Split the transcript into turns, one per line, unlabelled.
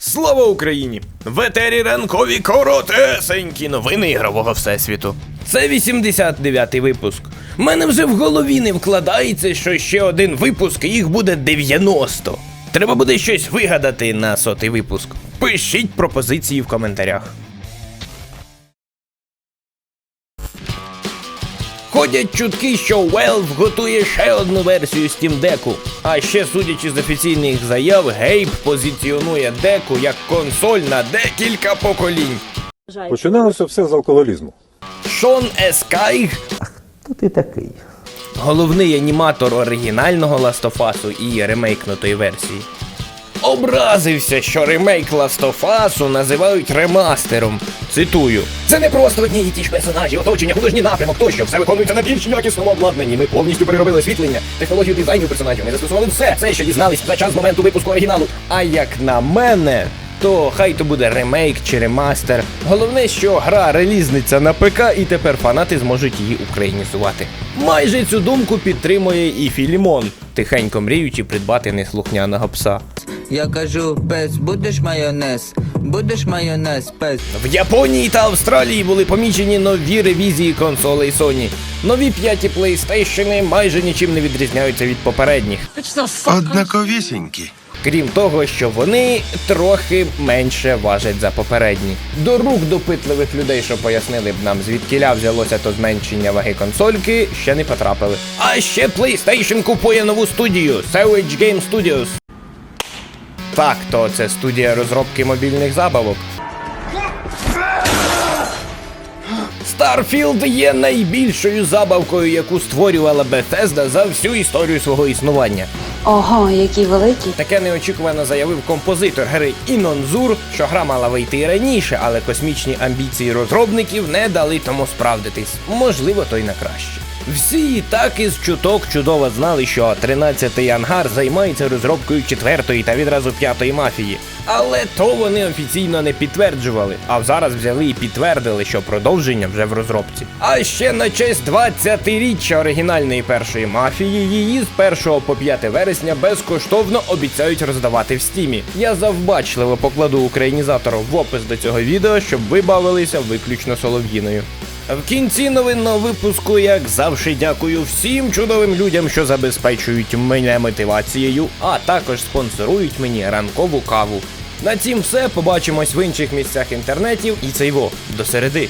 Слава Україні! В етері ранкові коротесенькі новини ігрового всесвіту. Це 89-й випуск. Мене вже в голові не вкладається, що ще один випуск, і їх буде 90. Треба буде щось вигадати на сотий випуск. Пишіть пропозиції в коментарях. Ходять чутки, що Valve готує ще одну версію Steam Deck. А ще, судячи з офіційних заяв, Гейб позиціонує деку як консоль на декілька поколінь.
Починалося все з алкоголізму.
Шон Ескайг,
Хто ти такий?
головний аніматор оригінального Last of Us і ремейкнутої версії. Образився, що ремейк Last of Us називають ремастером. Цитую: Це не просто одні і ті ж персонажі, оточення, художній напрямок тощо. Все виконується на більш якісному обладнанні. Ми повністю переробили освітлення, технологію дизайну персонажів. Ми застосували все, все, що дізнались за час моменту випуску оригіналу. А як на мене, то хай то буде ремейк чи ремастер. Головне, що гра релізниця на ПК, і тепер фанати зможуть її українізувати. Майже цю думку підтримує і Філімон, тихенько мріючи придбати неслухняного пса.
Я кажу, пес, будеш майонез? Будеш майонез, пес.
В Японії та Австралії були помічені нові ревізії консолей Sony. Нові п'яті PlayStation майже нічим не відрізняються від попередніх.
Однаковісінькі.
Крім того, що вони трохи менше важать за попередні. До рук допитливих людей, що пояснили б нам, звідкіля взялося то зменшення ваги консольки, ще не потрапили. А ще PlayStation купує нову студію Savage Game Studios. Так, то це студія розробки мобільних забавок. Starfield є найбільшою забавкою, яку створювала Bethesda за всю історію свого існування.
Ого, який великий.
Таке неочікувано заявив композитор гри Інон Зур, що гра мала вийти і раніше, але космічні амбіції розробників не дали тому справдитись. Можливо, то й на краще. Всі так із чуток чудово знали, що 13-й ангар займається розробкою четвертої та відразу п'ятої мафії. Але то вони офіційно не підтверджували, а зараз взяли і підтвердили, що продовження вже в розробці. А ще на честь 20-річчя оригінальної першої мафії її з 1 по 5 вересня безкоштовно обіцяють роздавати в стімі. Я завбачливо покладу українізатору в опис до цього відео, щоб ви бавилися виключно солов'їною. В кінці новинного випуску, як завжди, дякую всім чудовим людям, що забезпечують мене мотивацією, а також спонсорують мені ранкову каву. На цім все. Побачимось в інших місцях інтернетів і цейво до середи.